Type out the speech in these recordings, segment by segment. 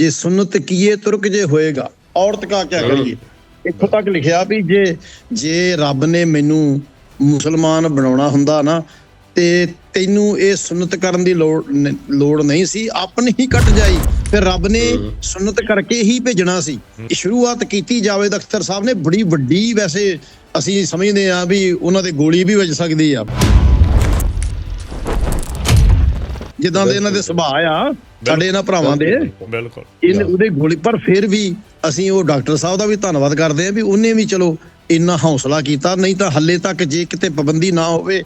ਜੇ ਸੁਨਤ ਕੀਏ ਤੁਰਕ ਜੇ ਹੋਏਗਾ। ਔਰਤ ਕਾ ਕਿਆ ਕਰੀਏ? ਇੱਥੋਂ ਤੱਕ ਲਿਖਿਆ ਵੀ ਜੇ ਜੇ ਰੱਬ ਨੇ ਮੈਨੂੰ ਮੁਸਲਮਾਨ ਬਣਾਉਣਾ ਹੁੰਦਾ ਨਾ ਤੇ ਤੈਨੂੰ ਇਹ ਸੁਨਤ ਕਰਨ ਦੀ ਲੋੜ ਲੋੜ ਨਹੀਂ ਸੀ ਆਪਣੀ ਹੀ ਕੱਟ ਜਾਈ। ਫਿਰ ਰੱਬ ਨੇ ਸੁਨਤ ਕਰਕੇ ਹੀ ਭੇਜਣਾ ਸੀ। ਇਹ ਸ਼ੁਰੂਆਤ ਕੀਤੀ ਜਾਵੇਦ ਅਖਤਰ ਸਾਹਿਬ ਨੇ ਬੜੀ ਵੱਡੀ ਵੈਸੇ ਅਸੀਂ ਸਮਝਦੇ ਆ ਵੀ ਉਹਨਾਂ ਦੇ ਗੋਲੀ ਵੀ ਵੱਜ ਸਕਦੀ ਆ। ਜਿੱਦਾਂ ਦੇ ਇਹਨਾਂ ਦੇ ਸੁਭਾਅ ਆ ਸਾਡੇ ਇਹਨਾਂ ਭਰਾਵਾਂ ਦੇ ਬਿਲਕੁਲ ਇਹਨੇ ਉਹਦੇ ਗੋਲੀ ਪਰ ਫਿਰ ਵੀ ਅਸੀਂ ਉਹ ਡਾਕਟਰ ਸਾਹਿਬ ਦਾ ਵੀ ਧੰਨਵਾਦ ਕਰਦੇ ਆ ਵੀ ਉਹਨੇ ਵੀ ਚਲੋ ਇੰਨਾ ਹੌਸਲਾ ਕੀਤਾ ਨਹੀਂ ਤਾਂ ਹੱਲੇ ਤੱਕ ਜੇ ਕਿਤੇ ਪਾਬੰਦੀ ਨਾ ਹੋਵੇ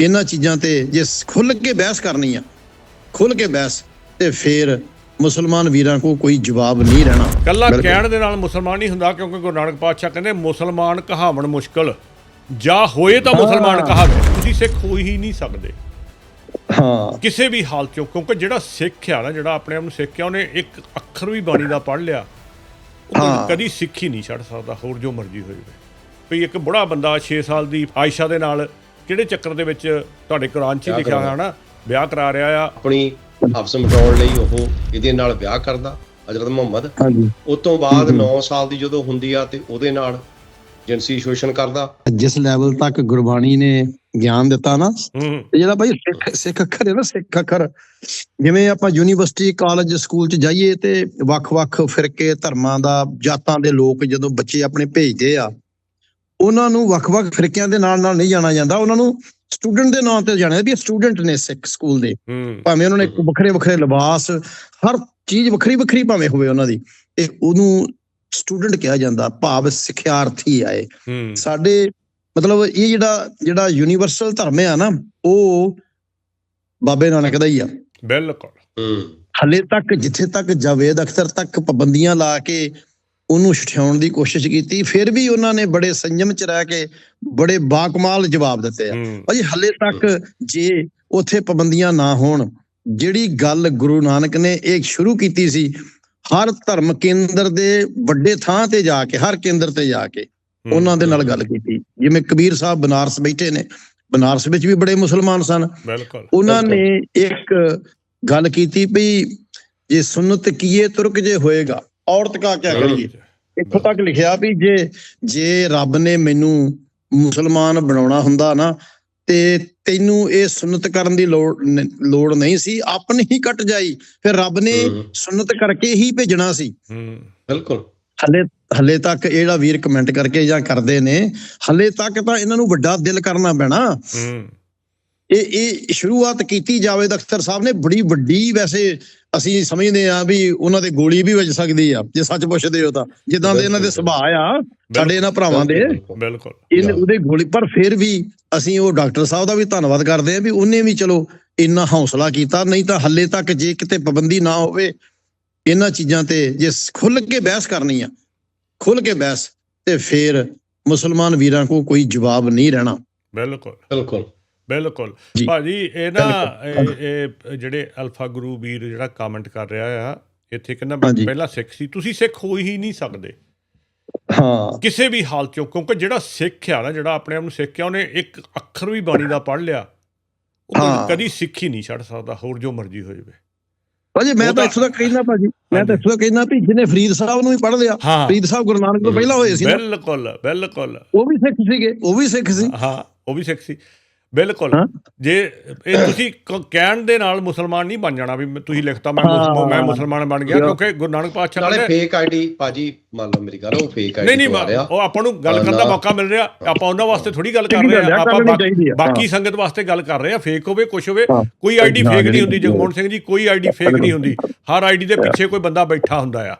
ਇਹਨਾਂ ਚੀਜ਼ਾਂ ਤੇ ਜੇ ਖੁੱਲ ਕੇ ਬਹਿਸ ਕਰਨੀ ਆ ਖੁੱਲ ਕੇ ਬਹਿਸ ਤੇ ਫਿਰ ਮੁਸਲਮਾਨ ਵੀਰਾਂ ਕੋ ਕੋਈ ਜਵਾਬ ਨਹੀਂ ਰਹਿਣਾ। ਕੱਲਾ। ਕਹਿਣ ਦੇ ਨਾਲ ਮੁਸਲਮਾਨ ਨਹੀਂ ਹੁੰਦਾ ਕਿਉਂਕਿ ਗੁਰੂ ਨਾਨਕ ਪਾਤਸ਼ਾਹ ਕਹਿੰਦੇ ਮੁਸਲਮਾਨ ਕਹਾਵਣ ਮੁਸ਼ਕਲ ਜਾਂ ਹੋਏ ਤਾਂ ਮੁਸਲਮਾਨ। ਕਹਾਵੇ। ਤੁਸੀਂ ਸਿੱਖ ਹੋ ਹੀ ਨਹੀਂ ਸਕਦੇ। ਹਾਂ। ਕਿਸੇ ਵੀ ਹਾਲ ਚੋਂ ਕਿਉਂਕਿ ਜਿਹੜਾ ਸਿੱਖ ਆ ਨਾ ਜਿਹੜਾ ਆਪਣੇ ਆਪ ਨੂੰ ਸਿੱਖ ਆ ਉਹਨੇ ਇੱਕ ਅੱਖਰ ਵੀ ਬਾਣੀ ਦਾ ਪੜ੍ਹ ਲਿਆ। ਉਹ ਹਾਂ। ਕਦੀ ਸਿੱਖ ਹੀ ਨਹੀਂ ਛੱਡ ਸਕਦਾ ਹੋਰ ਜੋ ਮਰਜ਼ੀ ਹੋਵੇ ਵੀ ਇੱਕ ਬੁੜਾ ਬੰਦਾ 6 ਸਾਲ ਦੀ ਆਇਸ਼ਾ ਦੇ ਨਾਲ ਕਿਹੜੇ ਚੱਕਰ ਦੇ ਵਿੱਚ ਤੁਹਾਡੇ ਕੁਰਾਨ 'ਚ ਲਿਖਿਆ ਹੋਇਆ ਨਾ ਵਿਆਹ ਕਰਾ ਰਿਹਾ ਆ। ਆਪਣੀ ਹਫਸ ਮਟਾਉਣ ਲਈ ਉਹ ਇਹਦੇ ਨਾਲ ਵਿਆਹ ਕਰਦਾ ਹਜ਼ਰਤ ਮੁਹੰਮਦ। ਹਾਂਜੀ। ਉਸ ਤੋਂ ਬਾਅਦ 9 ਸਾਲ ਦੀ ਜਦੋਂ ਹੁੰਦੀ ਆ ਤੇ ਉਹਦੇ ਨਾਲ ਜਿਨਸੀ ਸ਼ੋਸ਼ਣ ਕਰਦਾ। ਜਿਸ ਲੈਵਲ ਤੱਕ ਗੁਰਬਾਣੀ ਨੇ ਗਿਆਨ ਦਿੱਤਾ ਨਾ ਜਿਹੜਾ ਭਾਈ ਸਿੱਖ ਅੱਖਰ ਹੈ ਨਾ ਸਿੱਖ ਅੱਖਰ। ਜਿਵੇਂ ਆਪਾਂ ਯੂਨੀਵਰਸਿਟੀ ਕਾਲਜ ਸਕੂਲ ਚ ਜਾਈਏ ਤੇ ਵੱਖ-ਵੱਖ ਫਿਰਕੇ ਧਰਮਾਂ ਦਾ ਜਾਤਾਂ ਦੇ ਲੋਕ ਜਦੋਂ ਬੱਚੇ ਆਪਣੇ ਭੇਜਦੇ ਆ ਉਹਨਾਂ ਨੂੰ ਵੱਖ-ਵੱਖ ਫਿਰਕਿਆਂ ਦੇ ਨਾਲ ਨਾਲ ਨਹੀਂ ਜਾਣਾ ਜਾਂਦਾ। ਉਹਨਾਂ ਨੂੰ ਸਟੂਡੈਂਟ ਦੇ ਨਾਂ ਤੇ ਜਾਣਿਆ ਵੀ ਸਟੂਡੈਂਟ ਨੇ ਸਿੱਖ ਸਕੂਲ ਦੇ। ਭਾਵੇਂ ਉਹਨਾਂ ਨੇ ਵੱਖਰੇ ਵੱਖਰੇ ਲਿਬਾਸ ਹਰ ਚੀਜ਼ ਵੱਖਰੀ ਵੱਖਰੀ ਭਾਵੇਂ ਹੋਵੇ ਉਹਨਾਂ ਦੀ ਤੇ ਉਹਨੂੰ ਸਟੂਡੈਂਟ ਕਿਹਾ ਜਾਂਦਾ ਭਾਵ ਸਿੱਖਿਆਰਥੀ ਆਏ ਸਾਡੇ ਮਤਲਬ ਇਹ ਜਿਹੜਾ ਜਿਹੜਾ ਯੂਨੀਵਰਸਲ ਧਰਮ ਆ ਨਾ ਉਹ ਬਾਬੇ ਨਾਨਕ ਦਾ ਹੀ ਆ। ਬਿਲਕੁਲ। ਹਲੇ ਤੱਕ ਜਿੱਥੇ ਤੱਕ ਜਾਵੇਦ ਅਖਤਰ ਤੱਕ ਪਾਬੰਦੀਆਂ ਲਾ ਕੇ ਉਹਨੂੰ ਛਡਾਉਣ ਦੀ ਕੋਸ਼ਿਸ਼ ਕੀਤੀ ਫਿਰ ਵੀ ਉਹਨਾਂ ਨੇ ਬੜੇ ਸੰਜਮ ਚ ਰਹਿ ਕੇ ਬੜੇ ਬਾਕਮਾਲ ਜਵਾਬ ਦਿੱਤੇ ਆ। ਭਾਜੀ ਹਲੇ ਤੱਕ ਜੇ ਉਥੇ ਪਾਬੰਦੀਆਂ ਨਾ ਹੋਣ ਜਿਹੜੀ ਗੱਲ ਗੁਰੂ ਨਾਨਕ ਨੇ ਇਹ ਸ਼ੁਰੂ ਕੀਤੀ ਸੀ ਹਰ ਧਰਮ ਕੇਂਦਰ ਦੇ ਵੱਡੇ ਥਾਂ ਤੇ ਜਾ ਕੇ ਹਰ ਕੇਂਦਰ ਤੇ ਜਾ ਕੇ ਉਹਨਾਂ ਦੇ ਨਾਲ ਗੱਲ ਕੀਤੀ। ਜਿਵੇਂ ਕਬੀਰ ਸਾਹਿਬ ਬਨਾਰਸ ਬੈਠੇ ਨੇ ਬਨਾਰਸ ਵਿੱਚ ਵੀ ਬੜੇ ਮੁਸਲਮਾਨ ਸਨ। ਬਿਲਕੁਲ ਉਹਨਾਂ ਨੇ ਇੱਕ ਗੱਲ ਕੀਤੀ ਵੀ ਜੇ ਸੁਨਤ ਕੀਏ ਤੁਰਕ ਜੇ ਹੋਏਗਾ ਔਰਤ ਕਾ ਕਿਆ ਕਰੀਏ? ਇੱਥੋਂ ਤੱਕ ਲਿਖਿਆ ਵੀ ਜੇ ਜੇ ਰੱਬ ਨੇ ਮੈਨੂੰ ਮੁਸਲਮਾਨ ਬਣਾਉਣਾ ਹੁੰਦਾ ਨਾ ਤੇ ਤੈਨੂੰ ਇਹ ਸੁਨਤ ਕਰਨ ਦੀ ਲੋੜ ਲੋੜ ਨਹੀਂ ਸੀ ਆਪਣੀ ਹੀ ਕੱਟ ਜਾਈ। ਫਿਰ ਰੱਬ ਨੇ ਹੂੰ। ਸੁਨਤ ਕਰਕੇ ਹੀ ਭੇਜਣਾ ਸੀ। ਹੂੰ। ਬਿਲਕੁਲ। ਹਲੇ ਹਲੇ ਤੱਕ ਇਹ ਜਿਹੜਾ ਵੀਰ ਕਮੈਂਟ ਕਰਕੇ ਜਾਂ ਕਰਦੇ ਨੇ ਹਲੇ ਤੱਕ ਤਾਂ ਇਹਨਾਂ ਨੂੰ ਵੱਡਾ ਦਿਲ ਕਰਨਾ ਪੈਣਾ। ਇਹ ਇਹ ਸ਼ੁਰੂਆਤ ਕੀਤੀ ਜਾਵੇਦ ਅਖਤਰ ਸਾਹਿਬ ਨੇ ਬੜੀ ਵੱਡੀ ਵੈਸੇ ਅਸੀਂ ਸਮਝਦੇ ਆ ਵੀ ਉਹਨਾਂ ਦੇ ਗੋਲੀ ਵੀ ਵੱਜ ਸਕਦੀ ਆ ਜੇ ਸੱਚ ਪੁੱਛਦੇ ਹੋ ਤਾਂ। ਜਿੱਦਾਂ ਦੇ ਇਹਨਾਂ ਦੇ ਸੁਭਾਅ ਆ ਸਾਡੇ ਇਹਨਾਂ ਭਰਾਵਾਂ ਦੇ। ਬਿਲਕੁਲ ਇਹਨੇ ਉਹਦੇ ਗੋਲੀ ਪਰ ਫਿਰ ਵੀ ਅਸੀਂ ਉਹ ਡਾਕਟਰ ਸਾਹਿਬ ਦਾ ਵੀ ਧੰਨਵਾਦ ਕਰਦੇ ਆ ਵੀ ਉਹਨੇ ਵੀ ਚਲੋ ਇੰਨਾ ਹੌਸਲਾ ਕੀਤਾ ਨਹੀਂ ਤਾਂ ਹੱਲੇ ਤੱਕ ਜੇ ਕਿਤੇ ਪਾਬੰਦੀ ਨਾ ਹੋਵੇ ਇਹਨਾਂ ਚੀਜ਼ਾਂ ਤੇ ਜੇ ਖੁੱਲ ਕੇ ਬਹਿਸ ਕਰਨੀ ਆ ਖੁੱਲ ਕੇ ਬਹਿਸ ਤੇ ਫਿਰ ਮੁਸਲਮਾਨ ਵੀਰਾਂ ਕੋ ਕੋਈ ਜਵਾਬ ਨਹੀਂ ਰਹਿਣਾ। ਬਿਲਕੁਲ। ਬਿਲਕੁਲ। ਬਿਲਕੁਲ। ਭਾਜੀ ਇਹ ਨਾ ਇਹ ਜਿਹੜੇ ਅਲਫਾ ਗੁਰੂ ਵੀਰ ਜਿਹੜਾ ਕਮੈਂਟ ਕਰ ਰਿਹਾ ਆ ਇੱਥੇ ਕਹਿੰਦਾ ਮੈਂ। ਪਹਿਲਾਂ ਸਿੱਖ ਸੀ ਤੁਸੀਂ ਸਿੱਖ ਹੋ ਹੀ ਨਹੀਂ ਸਕਦੇ। ਹਾਂ। ਕਿਸੇ ਵੀ ਹਾਲ ਚੋਂ ਕਿਉਂਕਿ ਜਿਹੜਾ ਸਿੱਖ ਆ ਨਾ ਜਿਹੜਾ ਆਪਣੇ ਆਪ ਨੂੰ ਸਿੱਖ ਆ ਉਹਨੇ ਇੱਕ ਅੱਖਰ ਵੀ ਬਾਣੀ ਦਾ ਪੜ੍ਹ ਲਿਆ। ਉਹ ਹਾਂ। ਕਦੀ ਸਿੱਖ ਹੀ ਨਹੀਂ ਛੱਡ ਸਕਦਾ ਹੋਰ ਜੋ ਮਰਜ਼ੀ ਹੋ ਜਾਵੇ। ਭਾਜੀ ਮੈਂ ਤਾਂ ਇੱਥੋਂ ਤੱਕ ਕਹਿਣਾ ਭਾਜੀ ਮੈਂ ਤਾਂ ਇੱਥੋਂ ਤੱਕ ਕਹਿਣਾ ਵੀ ਜਿਹਨੇ ਫਰੀਦ ਸਾਹਿਬ ਨੂੰ ਵੀ ਪੜ੍ਹ ਲਿਆ ਫਰੀਦ ਸਾਹਿਬ ਗੁਰੂ ਨਾਨਕ ਤੋਂ ਪਹਿਲਾਂ ਹੋਏ ਸੀ ਬਿਲਕੁਲ ਬਿਲਕੁਲ। ਉਹ ਵੀ ਸਿੱਖ ਸੀਗੇ ਉਹ ਵੀ ਸਿੱਖ ਸੀ। ਹਾਂ ਉਹ ਵੀ ਸਿੱਖ ਸੀ। ਬਿਲਕੁਲ। ਜੇ ਇਹ ਤੁਸੀਂ ਕਹਿਣ ਦੇ ਨਾਲ ਮੁਸਲਮਾਨ ਨਹੀਂ ਬਣ ਜਾਣਾ ਵੀ ਤੁਸੀਂ ਲਿਖਤਾ ਮੈਂ। ਮੈਂ ਮੁਸਲਮਾਨ ਬਣ ਗਿਆ। ਕਿਉਂਕਿ ਗੁਰੂ ਨਾਨਕ ਪਾਤਸ਼ਾਹ ਨਾਲੇ ਫੇਕ ਆਈਡੀ ਪਾਜੀ ਮੰਨ ਲਓ ਮੇਰੀ ਗੱਲ ਉਹ ਫੇਕ ਆਈਡੀ ਨਹੀਂ ਨਹੀਂ ਉਹ ਆਪਾਂ ਨੂੰ ਗੱਲ ਕਰਨ ਦਾ। ਮੌਕਾ ਮਿਲ ਰਿਹਾ ਆਪਾਂ ਉਹਨਾਂ ਵਾਸਤੇ ਥੋੜੀ ਗੱਲ ਕਰ ਰਹੇ ਆ ਆਪਾਂ ਬਾਕੀ। ਸੰਗਤ ਵਾਸਤੇ ਗੱਲ ਕਰ ਰਹੇ ਆ ਫੇਕ ਹੋਵੇ ਕੁਝ ਹੋਵੇ। ਕੋਈ ਆਈਡੀ ਫੇਕ ਨਹੀਂ ਹੁੰਦੀ ਜਗਮੋਹਨ ਸਿੰਘ ਜੀ ਕੋਈ ਆਈਡੀ ਫੇਕ ਨਹੀਂ ਹੁੰਦੀ ਹਰ ਆਈਡੀ ਦੇ ਪਿੱਛੇ ਕੋਈ ਬੰਦਾ ਬੈਠਾ ਹੁੰਦਾ ਆ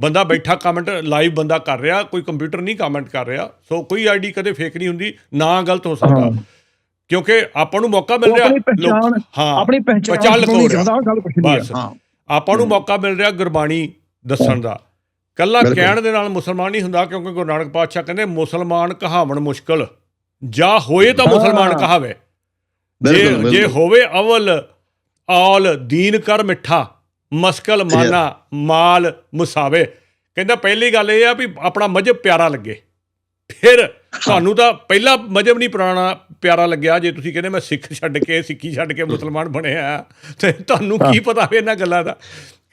ਬੰਦਾ ਬੈਠਾ ਕਮੈਂਟ ਲਾਈਵ ਬੰਦਾ ਕਰ ਰਿਹਾ ਕੋਈ ਕੰਪਿਊਟਰ ਨਹੀਂ ਕਮੈਂਟ ਕਰ ਰਿਹਾ ਸੋ ਕੋਈ ਆਈਡੀ ਕਦੇ ਫੇਕ ਨਹੀਂ ਹੁੰਦੀ ਨਾ ਗਲਤ ਹੋ ਸਕਦਾ। ਕਿਉਂਕਿ ਆਪਾਂ ਨੂੰ ਮੌਕਾ ਮਿਲ ਰਿਹਾ। ਹਾਂ ਆਪਣੀ ਪਹਿਚਾਣ ਗੱਲ ਪੁੱਛਣੀ ਬਸ। ਹਾਂ ਆਪਾਂ ਨੂੰ ਮੌਕਾ ਮਿਲ ਰਿਹਾ ਗੁਰਬਾਣੀ ਦੱਸਣ ਦਾ। ਕੱਲਾ। ਕਹਿਣ ਦੇ ਨਾਲ ਮੁਸਲਮਾਨ ਨਹੀਂ ਹੁੰਦਾ ਕਿਉਂਕਿ ਗੁਰੂ ਨਾਨਕ ਪਾਤਸ਼ਾਹ ਕਹਿੰਦੇ ਮੁਸਲਮਾਨ ਕਹਾਵਣ ਮੁਸ਼ਕਲ। ਜਾਂ ਹੋਏ ਤਾਂ ਮੁਸਲਮਾਨ। ਕਹਾਵੇ। ਜੇ ਜੇ। ਹੋਵੇ ਅਵਲ ਆਲ ਦੀਨ ਕਰ ਮਿੱਠਾ ਮਸਕਲ ਮਾਨਾ ਮਾਲ ਮੁਸਾਵੇ। ਕਹਿੰਦਾ ਪਹਿਲੀ ਗੱਲ ਇਹ ਆ ਵੀ ਆਪਣਾ ਮਜਹਬ ਪਿਆਰਾ ਲੱਗੇ। ਫਿਰ ਤੁਹਾਨੂੰ ਤਾਂ ਪਹਿਲਾ ਮਜਹਬ ਨਹੀਂ ਪੁਰਾਣਾ ਪਿਆਰਾ ਲੱਗਿਆ ਜੇ ਤੁਸੀਂ ਕਹਿੰਦੇ ਮੈਂ ਸਿੱਖ ਛੱਡ ਕੇ ਸਿੱਖੀ ਛੱਡ ਕੇ ਮੁਸਲਮਾਨ ਬਣਿਆ ਤੇ ਤੁਹਾਨੂੰ ਕੀ ਪਤਾ ਵੀ ਇਹਨਾਂ ਗੱਲਾਂ ਦਾ।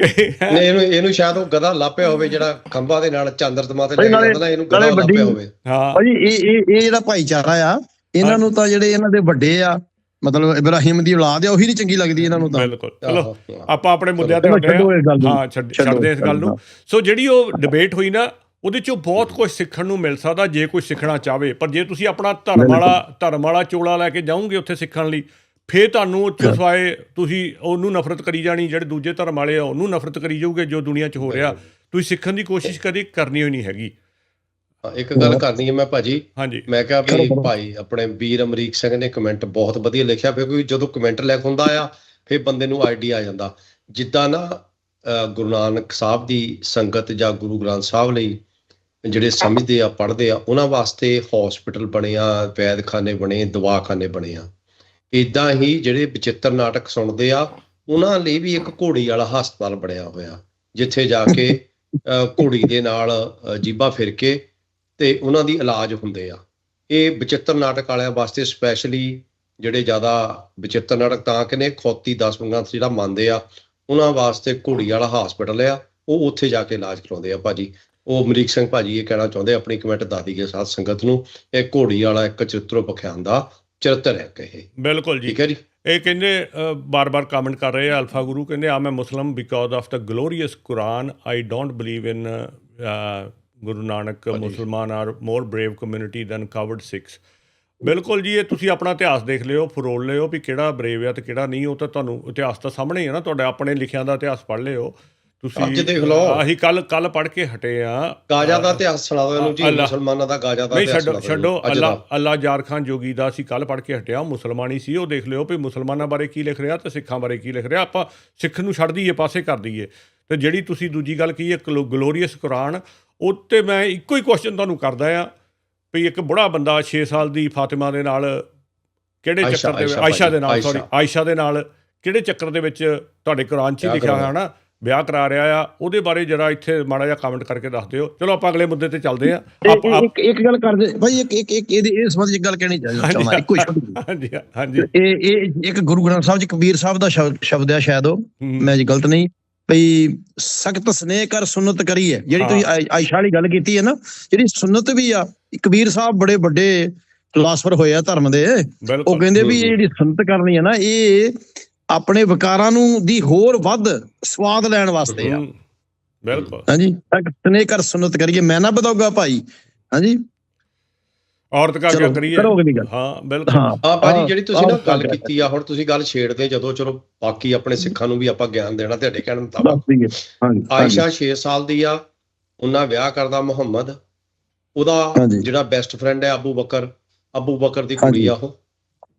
ਨੇ ਇਹਨੂੰ ਇਹਨੂੰ ਸ਼ਾਇਦ ਉਹ ਗਧਾ ਲਾਪਿਆ ਹੋਵੇ ਜਿਹੜਾ ਖੰਭਾ ਦੇ ਨਾਲ ਚੰਦਰਤਮਾ ਤੇ ਲੈ ਭਾਈ ਕੇ ਨਾਲੇ- ਜਾਂਦਾ ਨਾ ਇਹਨੂੰ ਗਧਾ ਲਾਪਿਆ ਹੋਵੇ। ਹਾਂ। ਭਾਜੀ ਇਹ ਇਹ ਇਹ ਜਿਹੜਾ ਭਾਈਚਾਰਾ ਆ। ਇਹਨਾਂ ਨੂੰ ਤਾਂ ਜਿਹੜੇ ਇਹਨਾਂ ਦੇ ਵੱਡੇ ਆ ਮਤਲਬ ਇਬਰਾਹਿਮ ਦੀ ਔਲਾਦ ਆ ਉਹੀ ਨਹੀਂ ਚੰਗੀ ਲੱਗਦੀ ਇਹਨਾਂ ਨੂੰ ਤਾਂ। ਬਿਲਕੁਲ। ਚਲੋ। ਆਪਾਂ ਆਪਣੇ ਮੁੱਦਿਆਂ ਤੇ। ਹਾਂ ਛੱਡ ਛੱਡੋ ਛੱਡਦੇ ਇਸ ਗੱਲ ਨੂੰ। ਸੋ ਜਿਹੜੀ ਉਹ ਡਿਬੇਟ ਹੋਈ ਨਾ ਉਹਦੇ ਚੋਂ ਬਹੁਤ ਕੁਝ ਸਿੱਖਣ ਨੂੰ ਮਿਲ ਸਕਦਾ ਜੇ ਕੋਈ ਸਿੱਖਣਾ ਚਾਹਵੇ ਪਰ ਜੇ ਤੁਸੀਂ ਆਪਣਾ ਧਰਮ ਵਾਲਾ ਧਰਮ ਵਾਲਾ ਚੋਲਾ ਲੈ ਕੇ ਜਾਓਗੇ ਉੱਥੇ ਸਿੱਖਣ ਲਈ ਫੇਰ ਤੁਹਾਨੂੰ 'ਚ ਸਿਵਾਏ ਤੁਸੀਂ ਉਹਨੂੰ ਨਫ਼ਰਤ ਕਰੀ ਜਾਣੀ ਜਿਹੜੇ ਦੂਜੇ ਧਰਮ ਵਾਲੇ ਆ ਉਹਨੂੰ ਨਫ਼ਰਤ ਕਰੀ ਜਾਓਗੇ ਜੋ ਦੁਨੀਆ 'ਚ ਹੋ ਰਿਹਾ। ਤੁਸੀਂ ਸਿੱਖਣ ਦੀ ਕੋਸ਼ਿਸ਼ ਕਦੀ ਕਰਨੀ ਹੋਈ ਨਹੀਂ ਹੈਗੀ। ਹਾਂ, ਇੱਕ ਗੱਲ ਕਰਨੀ ਹੈ ਮੈਂ ਭਾਜੀ। ਹਾਂਜੀ। ਮੈਂ ਕਿਹਾ ਵੀ। ਭਾਈ ਆਪਣੇ ਵੀਰ ਅਮਰੀਕ ਸਿੰਘ ਨੇ ਕਮੈਂਟ ਬਹੁਤ ਵਧੀਆ ਲਿਖਿਆ ਫਿਰ ਕੋਈ ਜਦੋਂ ਕਮੈਂਟ ਲਿਖ ਹੁੰਦਾ ਆ ਫਿਰ ਬੰਦੇ ਨੂੰ ਆਈਡੀਆ ਆ ਜਾਂਦਾ। ਜਿੱਦਾਂ ਨਾ ਗੁਰੂ ਨਾਨਕ ਸਾਹਿਬ ਦੀ ਸੰਗਤ ਜਾਂ ਗੁਰੂ ਗ੍ਰੰਥ ਸਾਹਿਬ ਲਈ ਜਿਹੜੇ ਸਮਝਦੇ ਆ ਪੜ੍ਹਦੇ ਆ ਉਹਨਾਂ ਵਾਸਤੇ ਹਸਪੀਟਲ ਬਣੇ ਆ ਵੈਦਖਾਨੇ ਬਣੇ ਦਵਾਖਾਨੇ ਬਣੇ ਆ। ਇਦਾਂ ਹੀ ਜਿਹੜੇ ਵਿਚਿੱਤਰ ਨਾਟਕ ਸੁਣਦੇ ਆ ਉਹਨਾਂ ਲਈ ਵੀ ਇੱਕ ਘੋੜੀ ਵਾਲਾ ਹਸਪਤਾਲ ਬਣਿਆ ਹੋਇਆ ਜਿੱਥੇ ਜਾ ਕੇ ਘੋੜੀ ਦੇ ਨਾਲ ਅਹ, ਫਿਰ ਕੇ ਤੇ ਉਹਨਾਂ ਦੀ ਇਲਾਜ ਹੁੰਦੇ ਆ। ਇਹ ਵਿਚਿੱਤਰ ਨਾਟਕ ਵਾਲਿਆਂ ਵਾਸਤੇ ਸਪੈਸ਼ਲੀ ਜਿਹੜੇ ਜ਼ਿਆਦਾ ਵਿਚਿੱਤਰ ਨਾਟਕ ਤਾਂ ਕਿ ਨੇ ਖੋਤੀ 10 ਪੰਗਾ ਜਿਹੜਾ ਮੰਨਦੇ ਆ ਉਹਨਾਂ ਵਾਸਤੇ ਘੋੜੀ ਵਾਲਾ ਹਸਪੀਟਲ ਆ ਉਹ ਉੱਥੇ ਜਾ ਕੇ ਇਲਾਜ ਕਰਾਉਂਦੇ ਆ ਭਾਜੀ। ਉਹ ਅਮਰੀਕ ਸਿੰਘ ਭਾਜੀ ਇਹ ਕਹਿਣਾ ਚਾਹੁੰਦੇ ਆਪਣੀ ਕਮੈਂਟ ਦਾਦੀ ਕੇ ਸਾਥ ਸੰਗਤ ਨੂੰ ਇਹ ਘੋੜੀ ਵਾਲਾ ਇੱਕ ਚਰਿੱਤਰੋ ਪਖਿਆਨ ਦਾ ਚਰਿੱਤਰ ਹੈ ਕਹੇ ਬਿਲਕੁਲ ਜੀ। ਠੀਕ ਹੈ ਜੀ? ਇਹ ਕਹਿੰਦੇ ਬਾਰ-ਬਾਰ ਕਮੈਂਟ ਕਰ ਰਹੇ ਆ ਅਲਫਾ ਗੁਰੂ ਕਹਿੰਦੇ ਆ ਮੈਂ Muslim because of the glorious Quran I don't believe in Guru Nanak ਮੁਸਲਮਾਨ are more brave community than coward Sikhs ਬਿਲਕੁਲ ਜੀ ਇਹ ਤੁਸੀਂ ਆਪਣਾ ਇਤਿਹਾਸ ਦੇਖ ਲਿਓ ਫਰੋਲ ਲਿਓ ਵੀ ਕਿਹੜਾ ਬ੍ਰੇਵ ਆ ਤੇ ਕਿਹੜਾ ਨਹੀਂ ਉਹ ਤਾਂ ਤੁਹਾਨੂੰ ਇਤਿਹਾਸ ਤਾਂ ਸਾਹਮਣੇ ਹੀ ਆ ਨਾ ਤੁਹਾਡੇ ਆਪਣੇ ਲਿਖਿਆਂ ਦਾ ਇਤਿਹਾਸ ਪੜ੍ਹ ਲਿਓ। ਤੁਸੀਂ ਅੱਜ ਦੇਖ ਲਓ। ਆਹੀ ਕੱਲ ਕੱਲ ਪੜ੍ਹ ਕੇ ਹਟੇ ਆ ਗਾਜਾ ਦਾ ਇਤਿਹਾਸ ਸੁਣਾ ਦਿਓ ਜੀ। ਮੁਸਲਮਾਨਾਂ ਦਾ ਗਾਜਾ ਦਾ ਨਹੀਂ ਇਤਿਹਾਸ ਛੱਡੋ ਛੱਡੋ ਅੱਲਾ ਅੱਲਾ ਜਾਰ ਖਾਨ ਜੋਗੀ ਦਾ ਅਸੀਂ ਕੱਲ ਪੜ੍ਹ ਕੇ ਹਟਿਆ ਮੁਸਲਮਾਨੀ ਸੀ ਉਹ ਦੇਖ ਲਿਓ ਵੀ ਮੁਸਲਮਾਨਾਂ ਬਾਰੇ ਕੀ ਲਿਖ ਰਿਹਾ ਤੇ ਸਿੱਖਾਂ ਬਾਰੇ ਕੀ ਲਿਖ ਰਿਹਾ ਆਪਾਂ ਸਿੱਖ ਨੂੰ ਛੱਡ ਦਈਏ ਪਾਸੇ ਕਰ ਦਈਏ ਤੇ ਜਿਹੜੀ ਤੁਸੀਂ ਦੂਜੀ ਗੱਲ ਕੀ ਹੈ ਗਲੋਰੀਅਸ ਕੁਰਾਨ ਉਹ ਤੇ ਮੈਂ ਇੱਕੋ ਹੀ ਕੁਐਸਚਨ ਤੁਹਾਨੂੰ ਕਰਦਾ ਆ ਵੀ ਇੱਕ ਬੁੜਾ ਬੰਦਾ 6 ਸਾਲ ਦੀ ਫਾਤਿਮਾ ਦੇ ਨਾਲ ਕਿਹੜੇ ਚੱਕਰ ਦੇ ਆਇਸ਼ਾ ਦੇ ਨਾਲ ਸੌਰੀ ਆਇਸ਼ਾ। ਦੇ ਨਾਲ ਕਿਹੜੇ ਚੱਕਰ ਦੇ ਵਿੱਚ ਤੁਹਾਡੇ ਕੁਰਾਨ 'ਚ ਹੀ ਲਿਖਿਆ ਹੋਇਆ ਕਰਾਉਣਾ। ਨਾ ਵਿਆਹ ਕਰਾ ਰਿਹਾ ਆ ਉਹਦੇ ਬਾਰੇ ਜਰਾ ਇੱਥੇ ਮਾੜਾ ਜਿਹਾ ਕਮੈਂਟ ਕਰਕੇ ਦੱਸ ਦਿਓ। ਚਲੋ ਆਪਾਂ ਅਗਲੇ ਮੁੱਦੇ ਤੇ ਚੱਲਦੇ ਆ। ਇੱਕ ਇੱਕ ਗੱਲ ਕਰਦੇ ਭਾਈ ਇੱਕ ਇੱਕ ਇੱਕ ਇਹਦੇ ਇਸ ਸੰਬੰਧ ਇੱਕ ਗੱਲ ਕਹਿਣੀ ਚਾਹੀਦੀ ਇੱਕੋ ਹੀ ਛੋਟੀ। ਹਾਂਜੀ ਹਾਂਜੀ। ਇਹ ਇਹ ਇੱਕ ਗੁਰੂ ਗ੍ਰੰਥ ਸਾਹਿਬ ਜੀ ਕਬੀਰ ਸਾਹਿਬ ਦਾ ਸ਼ਬਦ ਆ ਸ਼ਾਇਦ ਉਹ। ਮੈਂ ਜੀ ਗਲਤ ਨਹੀਂ। ਭਈ ਸਖਤ ਸਨੇਹ ਕਰ ਸੁਨਨਤ ਕਰੀ ਹੈ ਜਿਹੜੀ ਤੁਸੀਂ ਆਇ- ਆਇਸ਼ਾ ਵਾਲੀ ਗੱਲ ਕੀਤੀ ਹੈ ਨਾ ਜਿਹੜੀ ਸੁਨਨਤ ਵੀ ਆ ਕਬੀਰ ਸਾਹਿਬ ਬੜੇ ਵੱਡੇ ਫਿਲਾਸਫਰ ਹੋਏ ਆ ਧਰਮ ਦੇ। ਉਹ ਕਹਿੰਦੇ ਵੀ ਇਹ ਜਿਹੜੀ ਸੁਨਨਤ ਕਰਨੀ ਹੈ ਨਾ ਇਹ ਆਪਣੇ ਵਿਕਾਰਾਂ ਨੂੰ ਦੀ ਹੋਰ ਵੱਧ ਸਵਾਦ ਲੈਣ ਵਾਸਤੇ ਆ। ਬਿਲਕੁਲ। ਹਾਂਜੀ ਸਨੇਹ ਕਰ ਸੁਨਨਤ ਕਰੀਏ ਮੈਂ ਨਾ ਬਤਾਊਗਾ ਭਾਈ। ਹਾਂਜੀ? ਔਰਤ ਕਾ ਕੀ ਚਲੋ ਕਰੀਏ। ਹਾਂ ਬਿਲਕੁਲ। ਹਾਂ ਭਾਜੀ ਜਿਹੜੀ ਤੁਸੀਂ ਨਾ ਗੱਲ ਕੀਤੀ ਆ ਹੁਣ ਤੁਸੀਂ ਗੱਲ ਛੇੜਦੇ ਜਦੋਂ ਚਲੋ ਬਾਕੀ ਆਪਣੇ ਸਿੱਖਾਂ ਨੂੰ ਵੀ ਆਪਾਂ ਗਿਆਨ ਦੇਣਾ ਤੁਹਾਡੇ ਕਹਿਣ ਮੁਤਾਬਕ ਆਇਸ਼ਾ 6 ਸਾਲ ਦੀ ਆ ਉਹਨਾਂ ਵਿਆਹ ਕਰਦਾ ਮੁਹੰਮਦ। ਉਹਦਾ। ਜਿਹੜਾ ਬੈਸਟ ਫਰੈਂਡ ਹੈ ਅਬੂ ਬਕਰ। ਅਬੂ ਬਕਰ ਦੀ ਕੁੜੀ ਆ ਉਹ।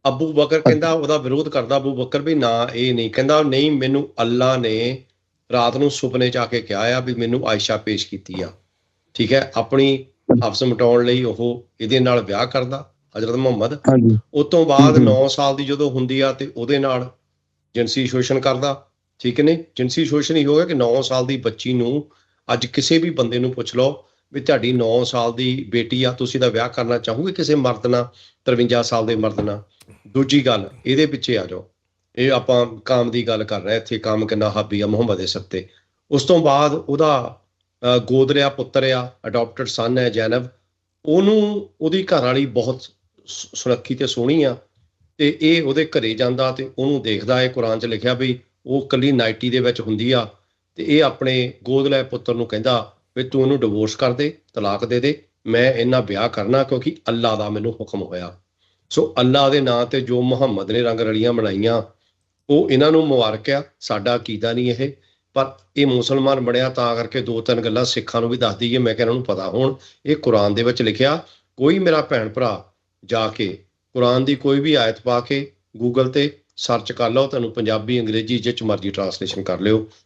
ਅਬੂ ਬਕਰ ਕਹਿੰਦਾ ਉਹਦਾ ਵਿਰੋਧ ਕਰਦਾ ਅਬੂ ਬਕਰ ਵੀ ਨਾ ਇਹ ਨਹੀਂ। ਕਹਿੰਦਾ ਨਹੀਂ ਮੈਨੂੰ ਅੱਲਾ ਨੇ ਰਾਤ ਨੂੰ ਸੁਪਨੇ ਚ ਆ ਕੇ ਕਿਹਾ ਆ ਵੀ ਮੈਨੂੰ ਆਇਸ਼ਾ ਪੇਸ਼ ਕੀਤੀ ਆ। ਠੀਕ ਹੈ? ਆਪਣੀ ਹਫਸ ਮਟਾਉਣ ਲਈ ਉਹ ਇਹਦੇ ਨਾਲ ਵਿਆਹ ਕਰਦਾ ਹਜ਼ਰਤ ਮੁਹੰਮਦ। ਹਾਂਜੀ। ਉਸ ਤੋਂ ਬਾਅਦ ਹਮ ਹਮ। 9 ਸਾਲ ਦੀ ਜਦੋਂ ਹੁੰਦੀ ਆ ਤੇ ਉਹਦੇ ਨਾਲ ਜਿਨਸੀ ਸ਼ੋਸ਼ਣ ਕਰਦਾ। ਠੀਕ ਨੇ ਜਿਨਸੀ ਸ਼ੋਸ਼ਣ ਹੀ ਹੋ ਗਿਆ ਕਿ 9 ਸਾਲ ਦੀ ਬੱਚੀ ਨੂੰ ਅੱਜ ਕਿਸੇ ਵੀ ਬੰਦੇ ਨੂੰ ਪੁੱਛ ਲਓ ਵੀ ਤੁਹਾਡੀ 9 ਸਾਲ ਦੀ ਬੇਟੀ ਆ ਤੁਸੀਂ ਦਾ ਵਿਆਹ ਕਰਨਾ ਚਾਹੋਗੇ ਕਿਸੇ ਮਰਦ ਨਾਲ 53 ਸਾਲ ਦੇ ਮਰਦ ਨਾਲ? ਦੂਜੀ ਗੱਲ ਇਹਦੇ ਪਿੱਛੇ ਆ ਜਾਓ। ਇਹ ਆਪਾਂ ਕਾਮ ਦੀ ਗੱਲ ਕਰ ਰਹੇ ਇੱਥੇ ਕਾਮ ਕਿੰਨਾ ਹਾਬੀ ਆ ਮੁਹੰਮਦ ਦੇ ਸੱਤੇ ਉਸ ਤੋਂ ਬਾਅਦ ਉਹਦਾ ਅਹ, ਗੋਦ ਲਿਆ ਪੁੱਤਰ ਆ ਅਡਾਪਟਡ ਸਨ ਹੈ ਜੈਨਬ ਉਹਨੂੰ ਉਹਦੀ ਘਰ ਵਾਲੀ ਬਹੁਤ ਸੁ- ਸੁਨੱਖੀ ਤੇ ਸੋਹਣੀ ਆ। ਤੇ ਇਹ ਉਹਦੇ ਘਰੇ ਜਾਂਦਾ ਤੇ ਉਹਨੂੰ ਦੇਖਦਾ ਹੈ ਕੁਰਾਨ 'ਚ ਲਿਖਿਆ ਵੀ ਉਹ ਕੱਲੀ ਨਾਈਟੀ ਦੇ ਵਿੱਚ ਹੁੰਦੀ ਆ। ਤੇ ਇਹ ਆਪਣੇ ਗੋਦ ਲੈ ਪੁੱਤਰ ਨੂੰ ਕਹਿੰਦਾ ਵੀ ਤੂੰ ਉਹਨੂੰ ਡਿਵੋਰਸ ਕਰ ਦੇ, ਤਲਾਕ ਦੇ ਦੇ, ਮੈਂ ਇਹਨਾਂ ਵਿਆਹ ਕਰਨਾ ਕਿਉਂਕਿ ਅੱਲਾ ਦਾ ਮੈਨੂੰ ਹੁਕਮ ਹੋਇਆ। ਸੋ ਅੱਲਾ ਦੇ ਨਾਂ ਤੇ ਜੋ ਮੁਹੰਮਦ ਨੇ ਰੰਗ ਰਲੀਆਂ ਬਣਾਈਆਂ, ਉਹ ਇਹਨਾਂ ਨੂੰ ਮੁਬਾਰਕ ਆ, ਸਾਡਾ ਅਕੀਦਾ ਨਹੀਂ ਇਹ। ਪਰ ਇਹ ਮੁਸਲਮਾਨ ਬਣਿਆ ਤਾਂ ਕਰਕੇ ਦੋ ਤਿੰਨ ਗੱਲਾਂ ਸਿੱਖਾਂ ਨੂੰ ਵੀ ਦੱਸ ਦਈਏ, ਮੈਂ ਕਿਹਾ ਇਹਨਾਂ ਨੂੰ ਪਤਾ ਹੋਣ। ਇਹ ਕੁਰਾਨ ਦੇ ਵਿੱਚ ਲਿਖਿਆ, ਕੋਈ ਮੇਰਾ ਭੈਣ ਭਰਾ ਜਾ ਕੇ ਕੁਰਾਨ ਦੀ ਕੋਈ ਵੀ ਆਇਤ ਪਾ ਕੇ ਗੂਗਲ ਤੇ ਸਰਚ ਕਰ ਲਓ, ਤੁਹਾਨੂੰ ਪੰਜਾਬੀ, ਅੰਗਰੇਜ਼ੀ ਜਿੱਚ ਮਰਜ਼ੀ ਟਰਾਂਸਲੇਸ਼ਨ ਕਰ ਲਿਓ।